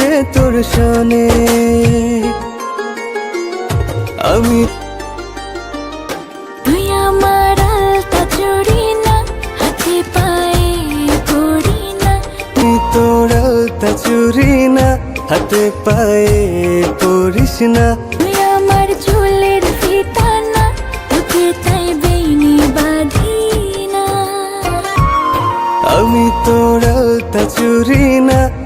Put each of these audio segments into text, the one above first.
রে তোর সনে আমি তুই আমার আলতা চুরি না হাতে পায়ে পড়ি না। তোর আলতা চুরি না হাতে পায়ে পড়িস না। তুই আমার ফিতা না তোকে তাই বেনি বাঁধি না। আমি তোর আলতা চুরি না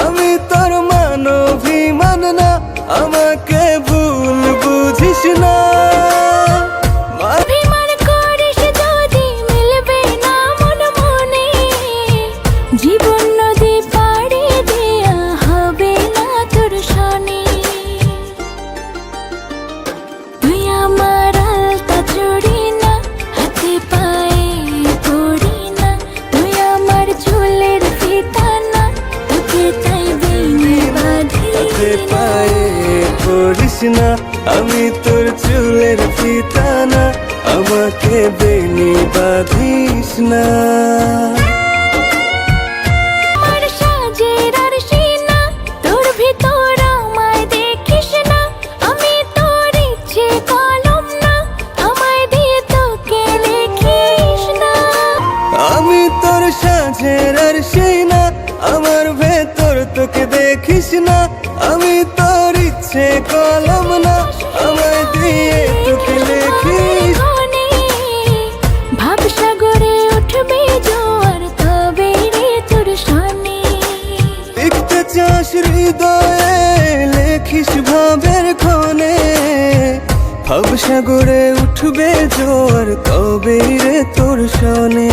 আমি তোর পায়ে পড়িস না। আমি তোর চুলের ফিতা না আমাকে বেনি বাঁধিস না। আমার সাজের আর সিনা ভাবসাগরে উঠবে জোর কবে রে তোর সনে